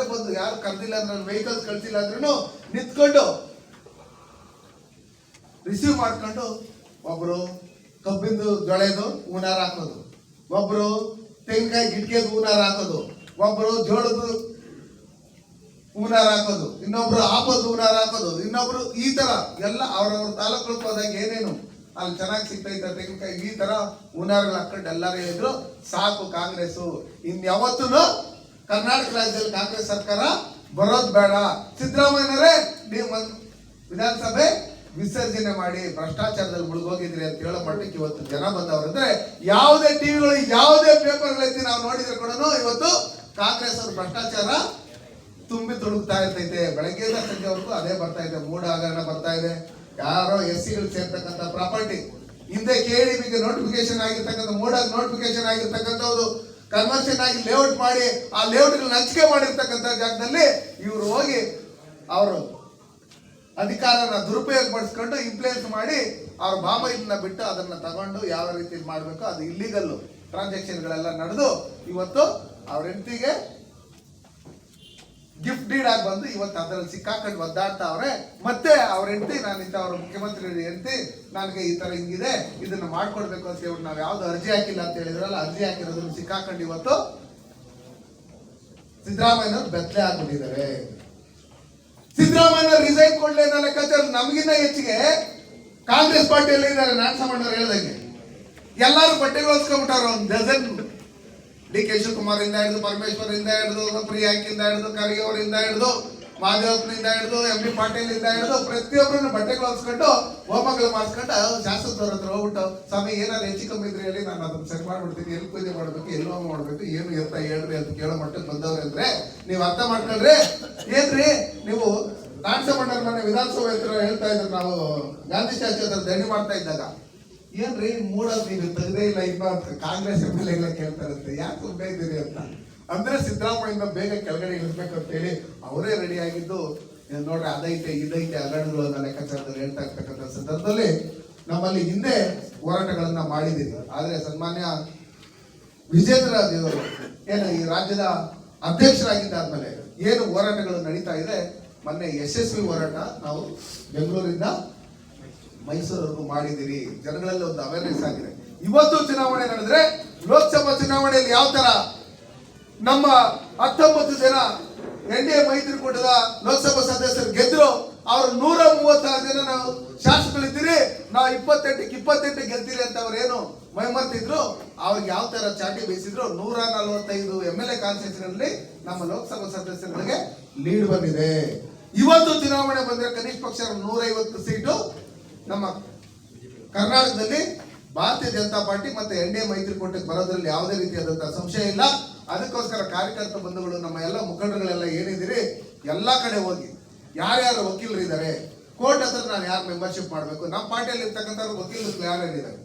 ಅವರೇ ಬಂದು ಯಾರು ಕರೆದಿಲ್ಲ ಅಂದ್ರೆ ವೆಹಿಕಲ್ಸ್ ಕಳ್ಸಿಲ್ಲ ಅಂದ್ರೂ ನಿಂತ್ಕೊಂಡು ರಿಸೀವ್ ಮಾಡ್ಕೊಂಡು ಒಬ್ರು ಕಬ್ಬಿಂದು ಜೊಳೆದು ಹೂನಾರ ಹಾಕೋದು, ಒಬ್ರು ತೆಂಗಿನಕಾಯಿ ಗಿಟ್ಕೆದು ಹೂನಾರ ಹಾಕೋದು, ಒಬ್ರು ಜೋಳದ್ದು ಹೂನಾರ ಹಾಕೋದು, ಇನ್ನೊಬ್ರು ಆಪದ ಹೂನಾರ ಹಾಕೋದು, ಇನ್ನೊಬ್ರು ಈ ತರ ಎಲ್ಲ ಅವ್ರವ್ರ ತಾಲೂಕು ಹೋದಾಗ ಏನೇನು ಅಲ್ಲಿ ಚೆನ್ನಾಗಿ ಸಿಗ್ತೈತೆ ತೆಂಗಿನಕಾಯಿ, ಈ ತರ ಹೂನಾರಗಳು ಹಾಕೊಂಡು ಎಲ್ಲರೂ ಹೇಳಿದ್ರು, ಸಾಕು ಕಾಂಗ್ರೆಸ್ ಇನ್ ಯಾವತ್ತೂ ಕರ್ನಾಟಕ ರಾಜ್ಯದಲ್ಲಿ ಕಾಂಗ್ರೆಸ್ ಸರ್ಕಾರ ಬರೋದು ಬೇಡ. ಸಿದ್ದರಾಮಯ್ಯನವರೇ, ನೀವು ವಿಧಾನಸಭೆ ವಿಸರ್ಜನೆ ಮಾಡಿ, ಭ್ರಷ್ಟಾಚಾರದಲ್ಲಿ ಮುಳುಗೋಗಿದ್ರಿ ಅಂತ ಹೇಳೋ ಮಟ್ಟಕ್ಕೆ ಇವತ್ತು ಜನ ಬಂದವರಂದ್ರೆ ಯಾವುದೇ ಟಿವಿಗಳು, ಯಾವುದೇ ಪೇಪರ್ಗಳಲ್ಲಿ ನಾವು ನೋಡಿದ್ರೆ ಕೂಡ ಇವತ್ತು ಕಾಂಗ್ರೆಸ್ ಅವರು ಭ್ರಷ್ಟಾಚಾರ ತುಂಬಿ ತುಳುಕ್ತಾ ಇರ್ತೈತೆ. ಬೆಳಗ್ಗೆಯಿಂದ ಸಂಜೆವರೆಗೂ ಅದೇ ಬರ್ತಾ ಇದೆ. ಮೂಡ ಹಗರಣ ಬರ್ತಾ ಇದೆ. ಯಾರೋ ಎಸ್ ಸಿಗಳು ಸೇರ್ತಕ್ಕಂಥ ಪ್ರಾಪರ್ಟಿ. ಹಿಂದೆ ಕೇಳಿ ಡಿ ಬಿಗೆ ನೋಟಿಫಿಕೇಶನ್ ಆಗಿರ್ತಕ್ಕಂಥ ಮೂಡಾಗ ನೋಟಿಫಿಕೇಶನ್ ಆಗಿರ್ತಕ್ಕಂಥದ್ದು ಕನ್ವರ್ಷನ್ ಆಗಿ ಲೇಔಟ್ ಮಾಡಿ, ಆ ಲೇಔಟ್ಗಳನ್ನ ಹಂಚಿಕೆ ಮಾಡಿರ್ತಕ್ಕಂಥ ಜಾಗದಲ್ಲಿ ಇವರು ಹೋಗಿ ಅವರು ಅಧಿಕಾರನ ದುರುಪಯೋಗ ಪಡಿಸ್ಕೊಂಡು ಇಂಪ್ಲೇಸ್ ಮಾಡಿ ಅವ್ರ ಬಾಬೈಲನ್ನ ಬಿಟ್ಟು ಅದನ್ನ ತಗೊಂಡು ಯಾವ ರೀತಿ ಮಾಡಬೇಕು ಅದು ಇಲ್ಲಿಗಲ್ಲು ಟ್ರಾನ್ಸಾಕ್ಷನ್ಗಳೆಲ್ಲ ನಡೆದು ಇವತ್ತು ಅವ್ರ ಹೆಂಡತಿಗೆ ಡೀಡ್ ಆಗಿ ಬಂದು ಇವತ್ತು ಅದರಲ್ಲಿ ಸಿಕ್ಕಾಕೊಂಡು ಒದ್ದಾಡ್ತಾ ಅವ್ರೆ. ಮತ್ತೆ ಅವ್ರ ಹೆಂಡತಿ, ನಾನು ಇಂಥ ಅವ್ರ ಮುಖ್ಯಮಂತ್ರಿ ಹೆಂಡತಿ, ನನಗೆ ಈ ಥರ ಹಿಂಗಿದೆ, ಇದನ್ನು ಮಾಡ್ಕೊಡ್ಬೇಕು ಅಂತ ಹೇಳಿ ನಾವು ಯಾವ್ದು ಅರ್ಜಿ ಹಾಕಿಲ್ಲ ಅಂತ ಹೇಳಿದ್ರಲ್ಲ, ಅರ್ಜಿ ಹಾಕಿರೋದನ್ನು ಸಿಕ್ಕಾಕೊಂಡು ಇವತ್ತು ಸಿದ್ದರಾಮಯ್ಯನವ್ರು ಬೆತ್ತಲೆ ಆಗ್ಬಿಟ್ಟಿದ್ದಾರೆ. ಸಿದ್ದರಾಮಯ್ಯ ರಿಸೈನ್ ಕೊಡ್ಲಿ ಅನ್ನೋ ಲೆಕ್ಕಾಚಾರ ನಮಗಿನ್ನ ಹೆಚ್ಚಿಗೆ ಕಾಂಗ್ರೆಸ್ ಪಾರ್ಟಿಯಲ್ಲಿ ಇದ್ದಾರೆ. ನಾಗಸಮಣ್ಣವ್ರು ಹೇಳ್ದಂಗೆ. ಎಲ್ಲರೂ ಬಟ್ಟೆಗೆ ಹೊಲ್ಸ್ಕೊಂಡ್ಬಿಟ್ಟಾರ ಒಂದು ಡಜನ್ ಡಿ ಕೆ ಶಿವಕುಮಾರ್ ಇಂದ ಹಿಡಿದು ಪರಮೇಶ್ವರ್ ಇಂದ ಹಿಡಿದು ಪ್ರಿಯಾಂಕಿಂದ ಹಿಡಿದು ಖರ್ಗೆ ಅವರಿಂದ ಹಿಡಿದು ಮಾದೇವಪ್ಪನಿಂದ ಹಿಡಿದು ಎಂ ಬಿ ಪಾಟೀಲ್ ಇಂದ ಹಿಡಿದು ಪ್ರತಿಯೊಬ್ಬರನ್ನ ಬಟ್ಟೆಗಳು ಹೊಲ್ಸ್ಕೊಂಡು ಹೋಮಗಳು ಮಾಡಿಸ್ಕೊಂಡು ಶಾಸಕರ ಹತ್ರ ಹೋಗ್ಬಿಟ್ಟು, ಸ್ವಾಮಿ, ಏನಾದ್ರು ಹೆಚ್ಚು ಕಮ್ಮಿ ಇದ್ರೆ ಹೇಳಿ, ನಾನು ಅದನ್ನ ಸರಿ ಮಾಡ್ಬಿಡ್ತೀನಿ. ಎಲ್ಲಿ ಪೂಜೆ ಮಾಡ್ಬೇಕು, ಎಲ್ಲಿ ಮಾಡ್ಬೇಕು, ಏನು ಎತ್ತ ಹೇಳ್ರಿ ಅಂತ ಕೇಳೋ ಮಟ್ಟಕ್ಕೆ ಬಂದವ್ರೆ ಅಂದ್ರೆ ನೀವು ಅರ್ಥ ಮಾಡ್ಕೊಳ್ರಿ. ಏನ್ರಿ? ನೀವು ನಾಟಸಮಣ್ಣರ ಮನೆ ವಿಧಾನಸಭೆ ಹತ್ರ ಹೇಳ್ತಾ ಇದ್ರು, ನಾವು ಗಾಂಧಿ ಸ್ಟ್ಯಾಚ್ಯೂ ಹತ್ರ ದಣಿ ಮಾಡ್ತಾ ಇದ್ದಾಗ. ಏನ್ರಿ ಮೂಡಲ್ ನೀವು ತೆಗ್ದೇ ಇಲ್ಲ ಇನ್ನ ಅಂತ ಕಾಂಗ್ರೆಸ್ ಎಂ ಎಲ್ ಎಲ್ಲ ಕೇಳ್ತಾರಂತೆ. ಯಾಕೆ ಸುಮ್ಮನೆ ಇದ್ದೀರಿ ಅಂತ? ಅಂದ್ರೆ ಸಿದ್ದರಾಮಯ್ಯನ ಬೇಗ ಕೆಳಗಡೆ ಇಳಿಸ್ಬೇಕು ಅಂತ ಹೇಳಿ ಅವರೇ ರೆಡಿ ಆಗಿದ್ದು ನೋಡ್ರಿ, ಅದೈತೆ, ಇದೈತೆ ಅಗಡಗಳು ಅನ್ನೋ ಲೆಕ್ಕಾಚಾರದಲ್ಲಿ ಹೇಳ್ತಾ ಇರ್ತಕ್ಕಂಥ ಸಂದರ್ಭದಲ್ಲಿ ನಮ್ಮಲ್ಲಿ ಹಿಂದೆ ಹೋರಾಟಗಳನ್ನ ಮಾಡಿದ್ದೀರಿ. ಆದ್ರೆ ಸನ್ಮಾನ್ಯ ವಿಜೇಂದ್ರ ದೇವರು, ಏನು ಈ ರಾಜ್ಯದ ಅಧ್ಯಕ್ಷರಾಗಿದ್ದಾದ್ಮೇಲೆ ಏನು ಹೋರಾಟಗಳು ನಡೀತಾ ಇದೆ, ಮೊನ್ನೆ ಯಶಸ್ವಿ ಹೋರಾಟ ನಾವು ಬೆಂಗಳೂರಿಂದ ಮೈಸೂರವರೆಗೂ ಮಾಡಿದ್ದೀರಿ. ಜನಗಳಲ್ಲಿ ಒಂದು ಅವೇರ್ನೆಸ್ ಆಗಿದೆ. ಇವತ್ತು ಚುನಾವಣೆ ನಡೆದ್ರೆ ಲೋಕಸಭಾ ಚುನಾವಣೆಯಲ್ಲಿ ಯಾವ ತರ ನಮ್ಮ ಹತ್ತೊಂಬತ್ತು ಜನ ಎನ್ ಡಿ ಎ ಮೈತ್ರಿಕೂಟದ ಲೋಕಸಭಾ ಸದಸ್ಯರು ಗೆದ್ದರು ಅವ್ರು ನೂರ ಮೂವತ್ತಾರು ಜನ ನಾವು ಶಾಸಕರಿದ್ದೀರಿ, ನಾವು ಇಪ್ಪತ್ತೆಂಟಕ್ಕೆ ಇಪ್ಪತ್ತೆಂಟು ಗೆಲ್ತೀರಿ ಅಂತ ಅವ್ರು ಏನು ಮೈಮರ್ತಿದ್ರು, ಅವ್ರಿಗೆ ಯಾವ ತರ ಚಾಟಿ ಬೇಯಿಸಿದ್ರು ನೂರ ನಲವತ್ತೈದು ಎಂ ಎಲ್ ಎ ಕಾನ್ಸ್ಟಿಟ್ಯೂಷನ್ಗಳಲ್ಲಿ ನಮ್ಮ ಲೋಕಸಭಾ ಸದಸ್ಯರುಗಳಿಗೆ ಲೀಡ್ ಬಂದಿದೆ. ಇವತ್ತು ಚುನಾವಣೆ ಬಂದ್ರೆ ಕನಿಷ್ಠ ಪಕ್ಷ ನೂರೈವತ್ತು ಸೀಟು ನಮ್ಮ ಕರ್ನಾಟಕದಲ್ಲಿ ಭಾರತೀಯ ಜನತಾ ಪಾರ್ಟಿ ಮತ್ತೆ ಎನ್ ಡಿ ಎ ಮೈತ್ರಿಕೂಟಕ್ಕೆ ಬರೋದ್ರಲ್ಲಿ ಯಾವುದೇ ರೀತಿಯಾದಂತಹ ಸಂಶಯ ಇಲ್ಲ. ಅದಕ್ಕೋಸ್ಕರ ಕಾರ್ಯಕರ್ತ ಬಂಧುಗಳು, ನಮ್ಮ ಎಲ್ಲ ಮುಖಂಡರುಗಳೆಲ್ಲ ಏನಿದ್ದೀರಿ, ಎಲ್ಲ ಕಡೆ ಹೋಗಿ ಯಾರ್ಯಾರು ವಕೀಲರು ಇದ್ದಾರೆ, ಕೋರ್ಟ್ ಹತ್ರ ನಾನು ಯಾರು ಮೆಂಬರ್ಶಿಪ್ ಮಾಡಬೇಕು? ನಮ್ಮ ಪಾರ್ಟಿಯಲ್ಲಿ ಇರ್ತಕ್ಕಂಥ ವಕೀಲರು ಯಾರ್ಯಾರು ಇದ್ದಾರೆ?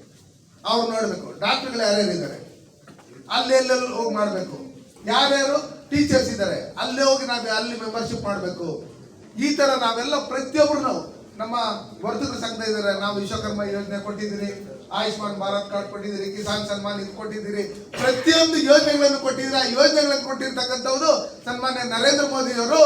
ಅವ್ರು ನೋಡಬೇಕು. ಡಾಕ್ಟರ್ಗಳು ಯಾರ್ಯಾರು ಇದ್ದಾರೆ? ಅಲ್ಲಿ ಎಲ್ಲೆಲ್ಲಿ ಹೋಗಿ ಮಾಡಬೇಕು? ಯಾರ್ಯಾರು ಟೀಚರ್ಸ್ ಇದ್ದಾರೆ? ಅಲ್ಲೇ ಹೋಗಿ ನಾವು ಅಲ್ಲಿ ಮೆಂಬರ್ಶಿಪ್ ಮಾಡಬೇಕು. ಈ ಥರ ನಾವೆಲ್ಲ ಪ್ರತಿಯೊಬ್ಬರು ನಾವು ನಮ್ಮ ವರ್ತಕ ಸಂಘ ಇದ್ದಾರೆ. ನಾವು ವಿಶ್ವಕರ್ಮ ಯೋಜನೆ ಕೊಟ್ಟಿದ್ದೀರಿ. ಆಯುಷ್ಮಾನ್ ಭಾರತ್ ಕಾರ್ಡ್ ಕೊಟ್ಟಿದ್ದೀರಿ. ಕಿಸಾನ್ ಸನ್ಮಾನ್ ಇದು ಕೊಟ್ಟಿದ್ದೀರಿ. ಪ್ರತಿಯೊಂದು ಯೋಜನೆಗಳನ್ನು ಕೊಟ್ಟಿದ್ದೀರಿ. ಆ ಯೋಜನೆಗಳನ್ನು ಕೊಟ್ಟಿರ್ತಕ್ಕಂಥವ್ರು ಸನ್ಮಾನ್ಯ ನರೇಂದ್ರ ಮೋದಿ ಅವರು